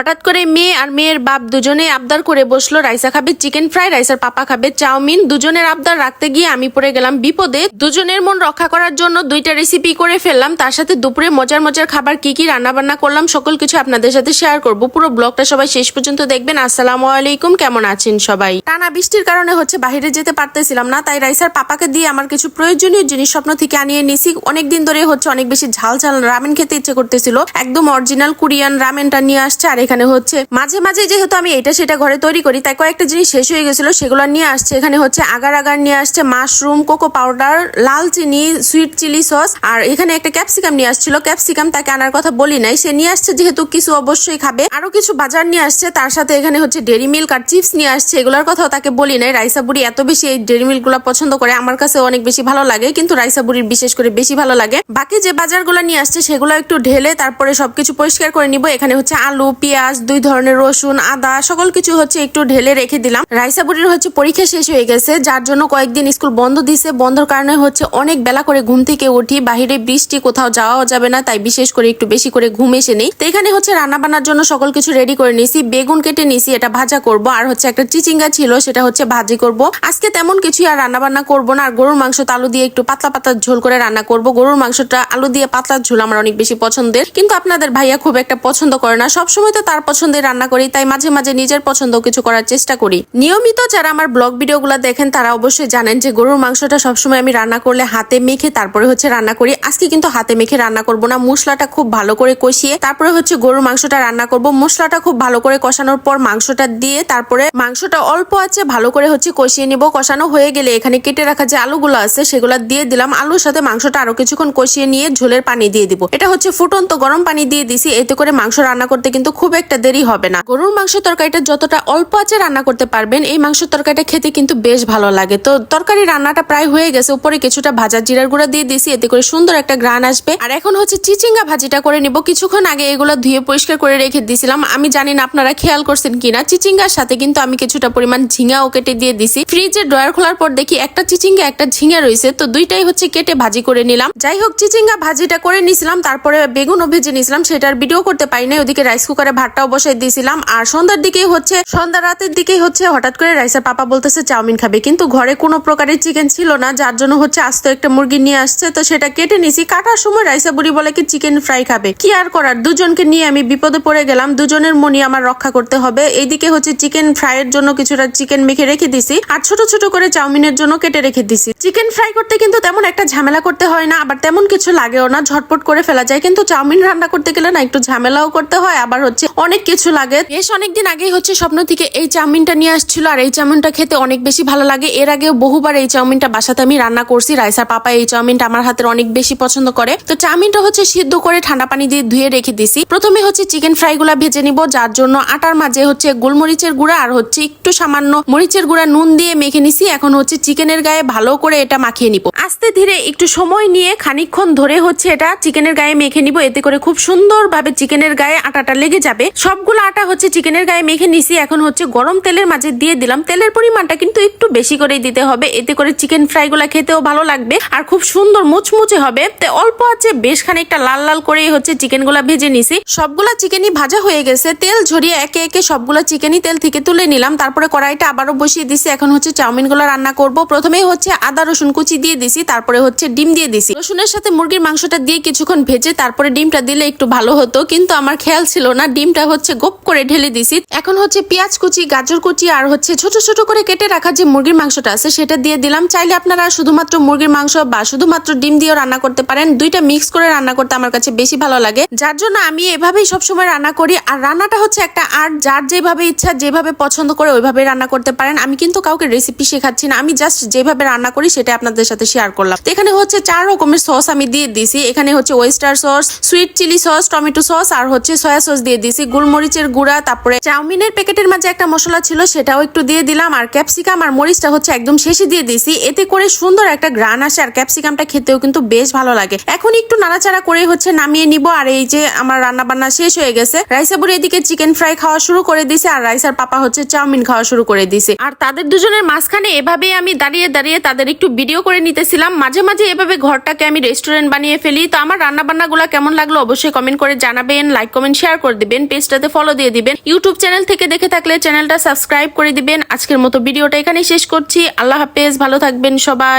হঠাৎ করে মেয়ে আর মেয়ের বাপ দুজনে আবদার করে বসল, রাইসা খাবে চিকেন ফ্রাই, রাইসার পাপা খাবে চাউমিন। দুজনের আবদার রাখতে গিয়ে আমি পড়ে গেলাম বিপদে। দুজনের মন রক্ষা করার জন্য দুইটা রেসিপি করে ফেললাম। তার সাথে দুপুরে মজার মজার খাবার কি কি রান্না বান্না করলাম সকল কিছু আপনাদের সাথে শেয়ার করব। পুরো ব্লগটা সবাই শেষ পর্যন্ত দেখবেন। আসসালামু আলাইকুম। কেমন আছেন সবাই? টানা বৃষ্টির কারণে হচ্ছে বাইরে যেতে পারতেছিলাম না, তাই রাইসার পাপাকে দিয়ে আমার কিছু প্রয়োজনীয় জিনিস স্বপ্ন থেকে আনিয়ে নিছি। অনেকদিন ধরে হচ্ছে অনেক বেশি ঝাল ঝাল রামেন খেতে ইচ্ছে করতেছিল। একদম অরিজিনাল কোরিয়ান রামেনটা নিয়ে আসছে, আর এখানে হচ্ছে, মাঝে মাঝে যেহেতু আমি এটা সেটা ঘরে তৈরি করি, তাই কয়েকটা জিনিস শেষ হয়ে গেছিল, সেগুলো নিয়ে আসছে। এখানে হচ্ছে আগার আগার নিয়ে আসছে, মাশরুম, কোকো পাউডার, লাল চিনি, সুইট চিলি সস, আর এখানে একটা ক্যাপসিকাম নিয়ে আসছিল। ক্যাপসিকাম তাকে আনার কথা বলি নাই, সে নিয়ে আসছে যেহেতু কিছু অবশ্যই খাবে। আরও কিছু বাজার নিয়ে আসছে, তার সাথে এখানে হচ্ছে ডেরি মিল্ক আর চিপস নিয়ে আসছে, এগুলোর কথাও তাকে বলি নাই। রাইসা বুড়ি এত বেশি এই ডেরি মিল্কগুলা পছন্দ করে, আমার কাছে অনেক বেশি ভালো লাগে, কিন্তু রাইসা বুড়ির বিশেষ করে বেশি ভালো লাগে। বাকি যে বাজারগুলো নিয়ে আসছে, সেগুলো একটু ঢেলে তারপরে সবকিছু পরিষ্কার করে নিব। এখানে হচ্ছে আলু, পেঁয়াজ দুই ধরনের রসুন, আদা, সকল কিছু হচ্ছে একটু ঢেলে রেখে দিলাম। রাইসা বুড়ির হচ্ছে পরীক্ষা শেষ হয়ে গেছে, যার জন্য কয়েকদিন স্কুল বন্ধ দিছে। বন্ধর কারণে হচ্ছে অনেক বেলা করে ঘুম থেকে উঠি, বাহিরে বৃষ্টি কোথাও যাওয়াও যাবে না, তাই বিশেষ করে একটু বেশি করে ঘুম এসে নেই। তো এখানে হচ্ছে রান্না বান্নার জন্য সকল কিছু রেডি করে নিছি, বেগুন কেটে নিছি, এটা ভাজা করব। আর হচ্ছে একটা চিচিঙ্গা ছিল, সেটা হচ্ছে ভাজি করব। আজকে তেমন কিছুই আর রান্না বান্না করব না, আর গরুর মাংস আলু দিয়ে একটু পাতলা পাতলা ঝোল করে রান্না করব। গরুর মাংসটা আলু দিয়ে পাতলা ঝোল আমার অনেক বেশি পছন্দের। কিন্তু আপনাদের ভাইয়া খুব একটা পছন্দ করে না, সবসময় তো তার পছন্দের রান্না করি, তাই মাঝে মাঝে নিজের পছন্দ কিছু করার চেষ্টা করি। নিয়মিত যারা আমার ব্লগ ভিডিওগুলো দেখেন, তারা অবশ্যই জানেন যে গরুর মাংসটা সবসময় আমি রান্না করলে হাতে মেখে তারপরে হচ্ছে রান্না করি। আজকে কিন্তু হাতে মেখে রান্না করব না, মশলাটা খুব ভালো করে কষিয়ে তারপরে হচ্ছে গরুর মাংসটা রান্না করব। মশলাটা খুব ভালো করে কষানোর পর মাংসটা দিয়ে তারপরে মাংসটা অল্প আছে, ভালো করে হচ্ছে কষিয়ে নিব। কষানো হয়ে গেলে এখানে কেটে রাখা যে আলুগুলো আছে, সেগুলো দিয়ে দিলাম। আলুর সাথে মাংসটা আরও কিছুক্ষণ কষিয়ে নিয়ে ঝোলের পানি দিয়ে দিব। এটা হচ্ছে ফুটন্ত গরম পানি দিয়ে দিছি। এতে করে মাংস রান্না করতে কিন্তু খুব একটা দেরি হবে না। গরুর মাংস তরকারিটা যতটা অল্প আছে রান্না করতে পারবেন, এই মাংস তরকারিটা খেতে কিন্তু বেশ ভালো লাগে। তো তরকারি রান্নাটা প্রায় হয়ে গেছে, উপরে কিছুটা ভাজা জিরার গুঁড়া দিয়ে দিছি এতে করে সুন্দর একটা গ্রান আসবে। আর এখন হচ্ছে চিচিঙ্গা ভাজিটা করে নিব। কিছুক্ষণ আগে এগুলো ধুয়ে পরিষ্কার করে রেখে দিয়েছিলাম। আমি জানি না আপনারা খেয়াল করছেন কিনা, চিচিঙ্গার সাথে কিন্তু আমি কিছুটা পরিমাণ ঝিঙাও কেটে দিয়ে দিছি। ফ্রিজের ড্রয়ার খোলার পর দেখি একটা চিচিঙ্গা, একটা ঝিঙা রয়েছে, তো দুইটাই হচ্ছে কেটে ভাজি করে নিলাম। যাই হোক, চিচিঙ্গা ভাজিটা করে নিছিলাম, তারপরে বেগুনও ভেজে নিছিলাম, সেটার ভিডিও করতে পারি না ওদিকে রাইস কুকারে ভাতটাও বসাই দিয়েছিলাম। আর সন্ধ্যার দিকেই হচ্ছে, সন্ধ্যা রাতের দিকেই হচ্ছে হঠাৎ করে রাইসের পাপা বলতেছে চাউমিন খাবে। কিন্তু ঘরে কোনো প্রকারের চিকেন ছিল না, যার জন্য হচ্ছে আস্ত একটা মুরগি নিয়ে আসছে। তো সেটা কেটে নিছি। কাটার সময় রাইসা বুড়ি বলে কি, চিকেন ফ্রাই খাবে। কি আর করার? দুজনকে নিয়ে আমি বিপদে পড়ে গেলাম। দুজনের মনি আমার রক্ষা করতে হবে। এইদিকে হচ্ছে চিকেন ফ্রাইয়ের জন্য কিছুটা চিকেন মেখে রেখে দিছি। আর ছোট ছোট করে চাউমিনের জন্য কেটে রেখে দিছি। চিকেন ফ্রাই করতে কিন্তু তেমন একটা ঝামেলা করতে হয় না, আবার তেমন কিছু লাগেও না। ঝটপট করে ফেলা যায়। কিন্তু চাউমিন রান্না করতে গেলে না, একটু ঝামেলাও করতে হয়। আবার হচ্ছে অনেক কিছু লাগে। বেশ অনেকদিন আগেই হচ্ছে স্বপ্ন থেকে এই চাউমিনটা নিয়ে আসছিল, আর এই চাউমিনটা খেতে অনেক বেশি ভালো লাগে। এর আগেও বহুবার এই চাউমিনটা বাসাতে আমি রান্না করছি। রাইসার পাপা এই চাউমিনটা আমার হাতের অনেক বেশি পছন্দ করে। তো চাউমিনটা হচ্ছে সিদ্ধ করে ঠান্ডা পানি দিয়ে ধুয়ে রেখে দিছি। প্রথমে হচ্ছে চিকেন ফ্রাই গুলা ভেজে নিব, যার জন্য আটার মাঝে হচ্ছে গোলমরিচের গুঁড়া আর হচ্ছে একটু সামান্য মরিচের গুঁড়া নুন দিয়ে মেখে নিছি। এখন হচ্ছে চিকেনের গায়ে ভালো করে এটা মাখিয়ে নিব। আস্তে ধীরে একটু সময় নিয়ে খানিকক্ষণ ধরে হচ্ছে এটা চিকেনের গায়ে মেখে নিব। এতে করে খুব সুন্দর ভাবে চিকেনের গায়ে আটাটা লেগে যাবে। সবগুলো আটা হচ্ছে চিকেনের গায়ে মেখে নিছি। এখন হচ্ছে গরম তেলের মাঝে দিয়ে দিলাম। তেলের পরিমাণটা কিন্তু একটু বেশি করে দিতে হবে। এতে করে চিকেন ফ্রাই গুলা খেতেও ভালো লাগবে। আর খুব সুন্দর মুচমুচে হবে। অল্প আছে, বেশ খানিকটা লাল লাল করেই হচ্ছে চিকেনগুলা ভেজে নিছি। সবগুলা চিকেনই ভাজা হয়ে গেছে। তেল ঝরিয়ে একে একে সবগুলা চিকেনই তেল থেকে তুলে নিলাম। তারপরে কড়াইটা আবারও বসিয়ে দিছি। এখন হচ্ছে চাউমিনগুলা রান্না করব। প্রথমেই হচ্ছে আদা, রসুন কুচি দিয়ে দিছি। তারপরে হচ্ছে ডিম দিয়ে দিছি। রসুনের সাথে মুরগির মাংসটা দিয়ে কিছুক্ষণ ভেজে তারপরে ডিমটা দিলে একটু ভালো হতো। কিন্তু আমার খেয়াল ছিল না ডিমটা হচ্ছে গোপ করে ঢেলে দিছি। এখন হচ্ছে পেঁয়াজ কুচি, গাজর কুচি আর হচ্ছে ছোট ছোট করে কেটে রাখা যে মুরগির মাংসটা আছে সেটা দিয়ে দিলাম। চাইলে আপনারা শুধুমাত্র মুরগির মাংস বা শুধুমাত্র ডিম দিয়েও রান্না করতে পারেন। দুইটা মিক্স করে রান্না করতে আমার কাছে বেশি ভালো লাগে। যার জন্য আমি এভাবেই সবসময় রান্না করি। আর রান্নাটা হচ্ছে একটা আর্ট। যার যেভাবে ইচ্ছা, যেভাবে পছন্দ করে ওইভাবে রান্না করতে পারেন। আমি কিন্তু কাউকে রেসিপি শেখাচ্ছি না। আমি জাস্ট যেভাবে রান্না করি সেটা আপনাদের সাথে শেয়ার করলাম। এখানে হচ্ছে চার রকমের সস আমি দিয়ে দিছি। এখানে হচ্ছে oyster sauce sweet chilli sauce tomato sauce আর হচ্ছে সয়া সস দিয়ে দিছি। গোলমরিচের গুঁড়া, তারপরে চাউমিনের প্যাকেটের মাঝে একটা মশলা ছিল, সেটাও একটু দিয়ে দিলাম। আর ক্যাপসিকাম আর মরিচটা হচ্ছে একদম শেষে দিয়ে দিছি এতে করে সুন্দর একটা গ্রান আসে আর ক্যাপসিকামটা খেতেও কিন্তু বেশ ভালো লাগে। এখন একটু নাড়াচাড়া করে হচ্ছে নামিয়ে নিব। আর এই যে আমার রান্না বান্না শেষ হয়ে গেছে রাইসাবুর এদিকে চিকেন ফ্রাই খাওয়া শুরু করে দিছে আর রাইসার পাপা হচ্ছে চাউমিন খাওয়া শুরু করে দিছে। আর তাদের দুজনের মাঝখানে এভাবে আমি দাঁড়িয়ে দাঁড়িয়ে তাদের একটু ভিডিও করে নিতেছিলাম। মাঝে মাঝে এভাবে ঘরটাকে আমি রেস্টুরেন্ট বানিয়ে ফেলি। তো আমার রান্না বান্নাগুলো কেমন লাগল অবশ্যই কমেন্ট করে জানাবেন, লাইক, কমেন্ট, শেয়ার করে দিবেন। পেজটাতে ফলো দিয়ে দিবেন। ইউটিউব চ্যানেল থেকে দেখে থাকলে চ্যানেলটা সাবস্ক্রাইব করে দিবেন। আজকের মতো ভিডিওটা এখানেই শেষ করছি। আল্লাহ হাফেজ, ভালো থাকবেন সবাই।